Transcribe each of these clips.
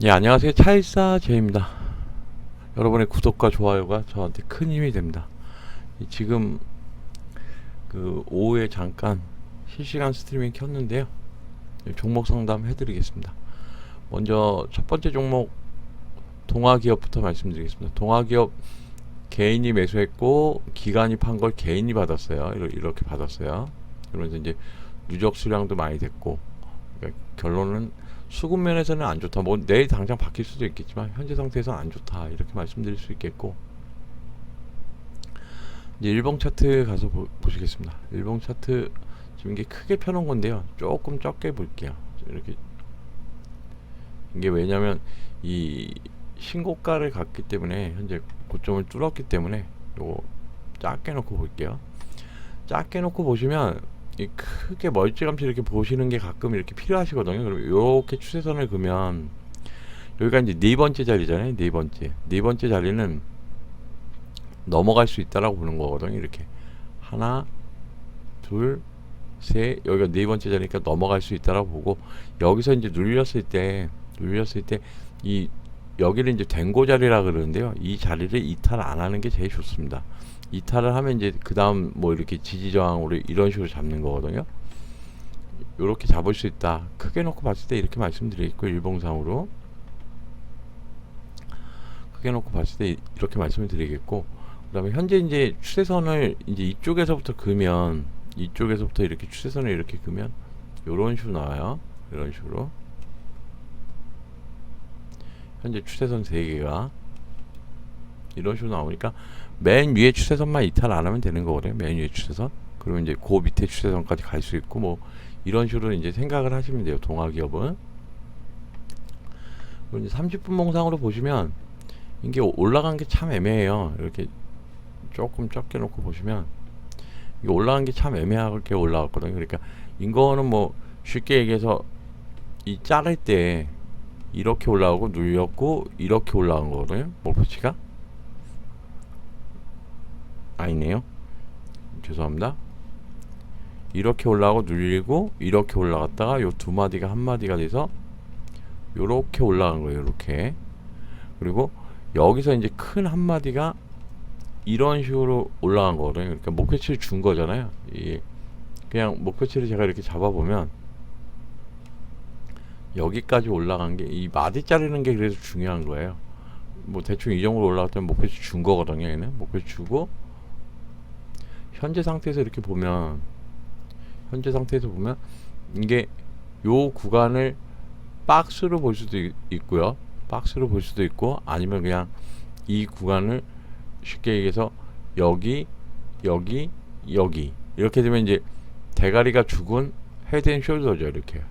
예, 안녕하세요. 차일사 제입니다. 여러분의 구독과 좋아요가 저한테 큰 힘이 됩니다. 이 지금 그 오후에 잠깐 실시간 스트리밍 켰는데요. 이 종목 상담 해드리겠습니다. 먼저 첫 번째 종목 동아기업부터 말씀드리겠습니다. 동아기업 개인이 매수했고 기관이 판 걸 개인이 받았어요. 이렇게 받았어요. 그러면서 이제 누적 수량도 많이 됐고 그러니까 결론은 수급 면에서는 안 좋다. 뭐 내일 당장 바뀔 수도 있겠지만 현재 상태에서는 안 좋다. 이렇게 말씀드릴 수 있겠고 이제 일봉 차트 가서 보, 보시겠습니다. 일봉 차트 지금 이게 크게 펴놓은 건데요. 조금 적게 볼게요. 이렇게 이게 왜냐면 이 신고가를 갔기 때문에 현재 고점을 뚫었기 때문에 요거 작게 놓고 볼게요. 작게 놓고 보시면 이 크게 멀찌감치 이렇게 보시는 게 가끔 이렇게 필요하시거든요. 그럼 이렇게 추세선을 그면 여기가 이제 네 번째 자리잖아요. 네 번째. 네 번째 자리는 넘어갈 수 있다라고 보는 거거든요. 이렇게 하나, 둘, 셋. 여기가 네 번째 자리니까 넘어갈 수 있다라고 보고 여기서 이제 눌렸을 때 눌렸을 때 이 여기를 이제 된고 자리라 그러는데요. 이 자리를 이탈 안 하는 게 제일 좋습니다. 이탈을 하면 이제 그 다음 뭐 이렇게 지지 저항으로 이런 식으로 잡는 거거든요. 요렇게 잡을 수 있다. 크게 놓고 봤을 때 이렇게 말씀드리겠고 일봉상으로 크게 놓고 봤을 때 이렇게 말씀을 드리겠고 그다음에 현재 이제 추세선을 이제 이쪽에서부터 그면 이쪽에서부터 이렇게 추세선을 이렇게 그면 요런 식으로 나와요. 이런 식으로 현재 추세선 세 개가 이런 식으로 나오니까 맨 위에 추세선만 이탈 안 하면 되는 거거든요. 맨 위에 추세선. 그러면 이제 그 밑에 추세선까지 갈 수 있고 뭐 이런 식으로 이제 생각을 하시면 돼요. 동아기업은. 그리고 이제 30분 몽상으로 보시면 이게 올라간 게 참 애매해요. 이렇게 조금 적게 놓고 보시면 이게 올라간 게 참 애매하게 올라갔거든요. 그러니까 이거는 뭐 쉽게 얘기해서 이 자를 때 이렇게 올라가고 눌렸고 이렇게 올라간 거거든요. 목표치가 아니네요. 죄송합니다. 이렇게 올라가고 눌리고 이렇게 올라갔다가 요 두 마디가 한 마디가 돼서 요렇게 올라간 거예요. 요렇게. 그리고 여기서 이제 큰 한 마디가 이런 식으로 올라간 거거든요. 그러니까 목표치를 준 거잖아요. 이 그냥 목표치를 제가 이렇게 잡아 보면 여기까지 올라간 게 이 마디 자르는 게 그래서 중요한 거예요. 뭐 대충 이 정도로 올라갔다면 목표치 준 거거든요. 얘는 목표치 주고 현재 상태에서 이렇게 보면 현재 상태에서 보면 이게 요 구간을 박스로 볼 수도 있, 있고요. 박스로 볼 수도 있고 아니면 그냥 이 구간을 쉽게 얘기해서 여기 여기 여기 이렇게 되면 이제 대가리가 죽은 헤드 앤 숄더죠 이렇게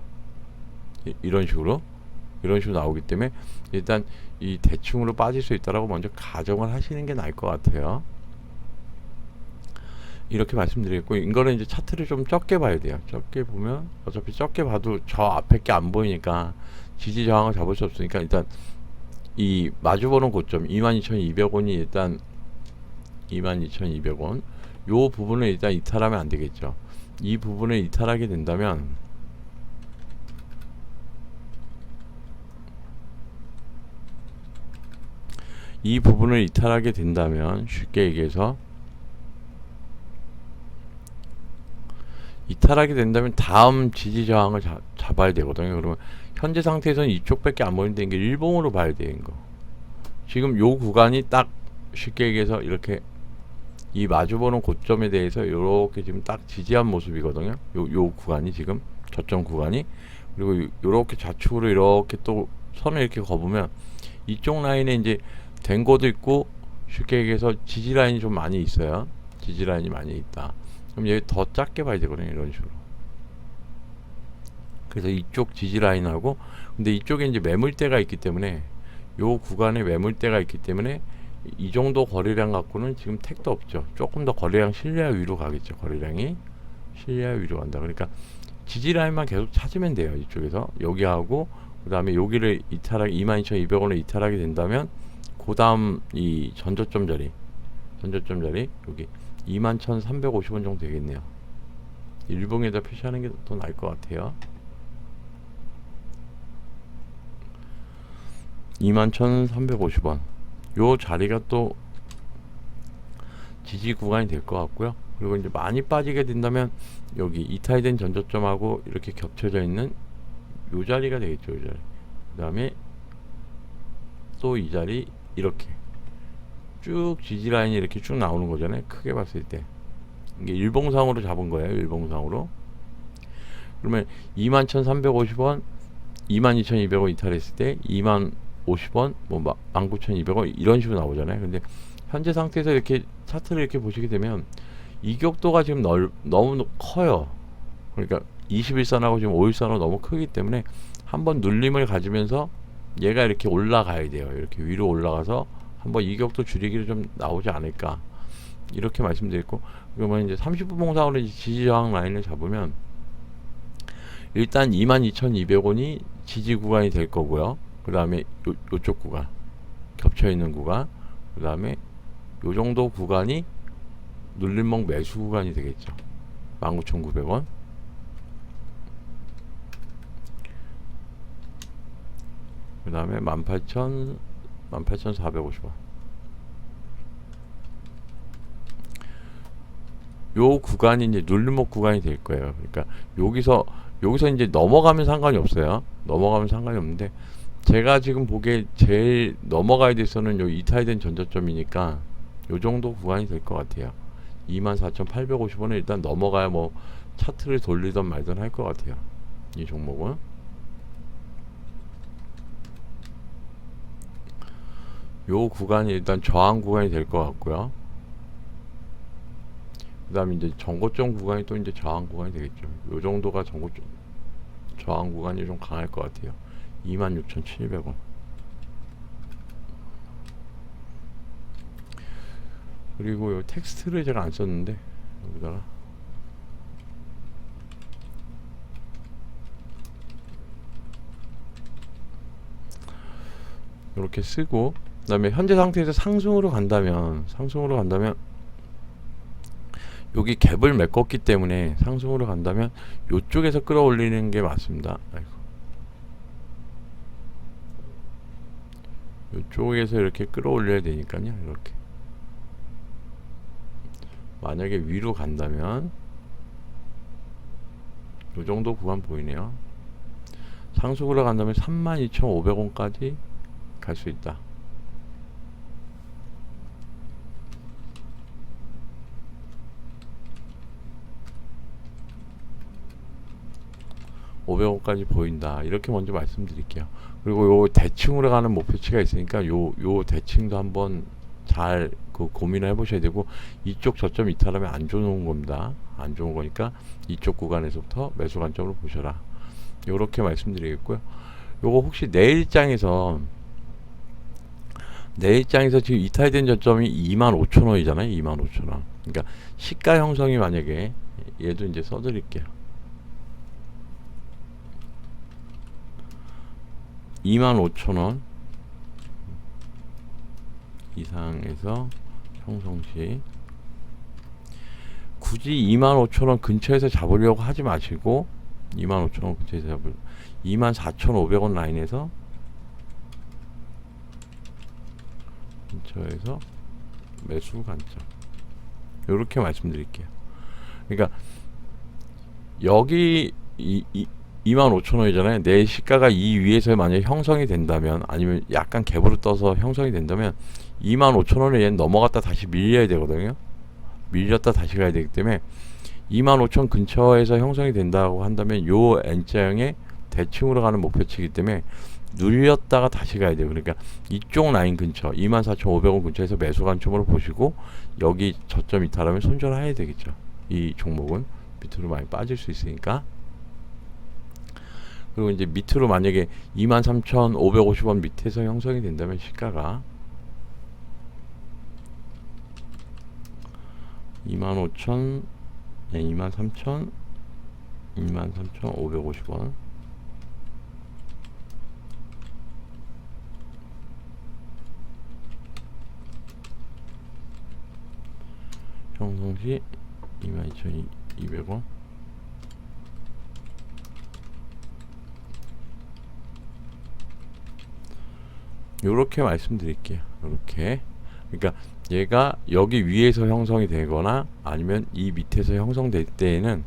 이, 이런 식으로 이런 식으로 나오기 때문에 일단 이 대충으로 빠질 수 있다라고 먼저 가정을 하시는 게 나을 것 같아요. 이렇게 말씀드리겠고 이거는 이제 차트를 좀 적게 봐야 돼요. 적게 보면 어차피 적게 봐도 저 앞에 게 안 보이니까 지지 저항을 잡을 수 없으니까 일단 이 마주보는 고점 22,200원이 일단 22,200원 요 부분을 일단 이탈하면 안 되겠죠. 이 부분을 이탈하게 된다면 이 부분을 이탈하게 된다면 쉽게 얘기해서 이탈하게 된다면 다음 지지 저항을 잡, 잡아야 되거든요. 그러면 현재 상태에서는 이쪽밖에 안 보이는데 이게 일봉으로 봐야 되는 거. 지금 요 구간이 딱 쉽게 얘기해서 이렇게 이 마주보는 고점에 대해서 이렇게 지금 딱 지지한 모습이거든요. 요, 요 구간이 지금 저점 구간이 그리고 요렇게 좌측으로 이렇게 또 선을 이렇게 거보면 이쪽 라인에 이제 된 것도 있고 쉽게 얘기해서 지지 라인이 좀 많이 있어요. 지지 라인이 많이 있다. 그럼 얘더 작게 봐야 되거든요. 이런 식으로. 그래서 이쪽 지지 라인하고 근데 이쪽에 이제 매물대가 있기 때문에 요 구간에 매물대가 있기 때문에 이 정도 거래량 갖고는 지금 택도 없죠. 조금 더 거래량 실내화 위로 가겠죠. 거래량이 실내화 위로 간다. 그러니까 지지 라인만 계속 찾으면 돼요. 이쪽에서 여기하고 그 다음에 여기를 이탈하게 22,200원을 이탈하게 된다면 그 다음 이 전저점 자리 전저점 자리 여기 21,350원 정도 되겠네요. 일봉에다 표시하는 게 더 나을 것 같아요. 21,350원. 요 자리가 또 지지 구간이 될 것 같고요. 그리고 이제 많이 빠지게 된다면 여기 이탈된 전저점하고 이렇게 겹쳐져 있는 요 자리가 되겠죠. 요 자리. 그 다음에 또 이 자리 이렇게 쭉 지지 라인이 이렇게 쭉 나오는 거잖아요. 크게 봤을 때. 이게 일봉상으로 잡은 거예요. 일봉상으로. 그러면 21,350원, 22,200원 이탈했을 때 2만 50원, 뭐 19,200원 이런 식으로 나오잖아요. 근데 현재 상태에서 이렇게 차트를 이렇게 보시게 되면 이격도가 지금 넓, 너무 커요. 그러니까 21선하고 지금 5일선하고 너무 크기 때문에 한번 눌림을 가지면서 얘가 이렇게 올라가야 돼요. 이렇게 위로 올라가서 한번 이격도 줄이기를 좀 나오지 않을까. 이렇게 말씀드렸고 그러면 이제 30분 봉상으로 이제 지지 저항 라인을 잡으면 일단 22,200원이 지지 구간이 될 거고요. 그 다음에 요, 요쪽 구간 겹쳐 있는 구간 그 다음에 요 정도 구간이 눌림목 매수 구간이 되겠죠. 19,900원 다음에 18,000 18,450원 요 구간이 이제 눌림목 구간이 될 거예요. 그러니까 여기서 여기서 이제 넘어가면 상관이 없어요. 넘어가면 상관이 없는데 제가 지금 보기에 제일 넘어가야 돼서는 요 이탈된 전저점이니까 요 정도 구간이 될 것 같아요. 24,850원에 일단 넘어가야 뭐 차트를 돌리던 말던 할 것 같아요. 이 종목은. 요 구간이 일단 저항 구간이 될 것 같고요. 그 다음에 이제 전고점 구간이 또 이제 저항 구간이 되겠죠. 요 정도가 전고점 저항 구간이 좀 강할 것 같아요. 26,700원. 그리고 요 텍스트를 제가 안 썼는데 여기다가 이렇게 쓰고 그다음에 현재 상태에서 상승으로 간다면 상승으로 간다면 여기 갭을 메꿨기 때문에 상승으로 간다면 요쪽에서 끌어올리는 게 맞습니다. 아이고. 요쪽에서 이렇게 끌어올려야 되니까요. 이렇게. 만약에 위로 간다면 요 정도 구간 보이네요. 상승으로 간다면 32,500원까지 갈 수 있다. 500원까지 보인다. 이렇게 먼저 말씀드릴게요. 그리고 요 대칭으로 가는 목표치가 있으니까 요, 요 대칭도 한번 잘 그 고민을 해보셔야 되고 이쪽 저점 이탈하면 안 좋은 겁니다. 안 좋은 거니까 이쪽 구간에서부터 매수 관점으로 보셔라. 요렇게 말씀드리겠고요. 요거 혹시 내 일장에서 내 입장에서 지금 이탈된 저점이 25,000원이잖아요. 25,000원. 그러니까 시가 형성이 만약에 얘도 이제 써드릴게요. 25,000원 이상에서 형성 시 굳이 25,000원 근처에서 잡으려고 하지 마시고 25,000원 근처에서 잡을 24,500원 라인에서 근처에서 매수 관점 이렇게 말씀드릴게요. 그러니까 여기 이, 이 25,000원이잖아요. 내 시가가 이 위에서 만약에 형성이 된다면 아니면 약간 갭으로 떠서 형성이 된다면 25,000원에 얘는 넘어갔다 다시 밀려야 되거든요. 밀렸다 다시 가야 되기 때문에 25,000 근처에서 형성이 된다고 한다면 요 N자형의 대칭으로 가는 목표치이기 때문에 눌렸다가 다시 가야 돼요. 그러니까 이쪽 라인 근처 24,500원 근처에서 매수 관점으로 보시고 여기 저점 이탈하면 손절해야 되겠죠. 이 종목은 밑으로 많이 빠질 수 있으니까 그리고 이제 밑으로 만약에 23,550원 밑에서 형성이 된다면 시가가 25,000 네, 23,000 23,550원. 형성 시 22,200원 요렇게 말씀드릴게요. 요렇게. 그러니까 얘가 여기 위에서 형성이 되거나 아니면 이 밑에서 형성될 때에는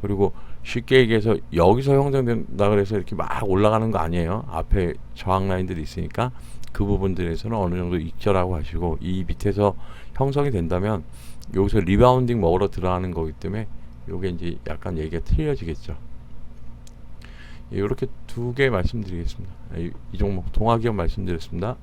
그리고 쉽게 얘기해서 여기서 형성된다 그래서 이렇게 막 올라가는 거 아니에요. 앞에 저항 라인들이 있으니까 그 부분들에서는 어느 정도 익절하고 하시고 이 밑에서 형성이 된다면 여기서 리바운딩 먹으러 들어가는 거기 때문에 요게 이제 약간 얘기가 틀려지겠죠. 이렇게 두 개 말씀드리겠습니다. 이, 이 종목 동아기업 말씀드렸습니다.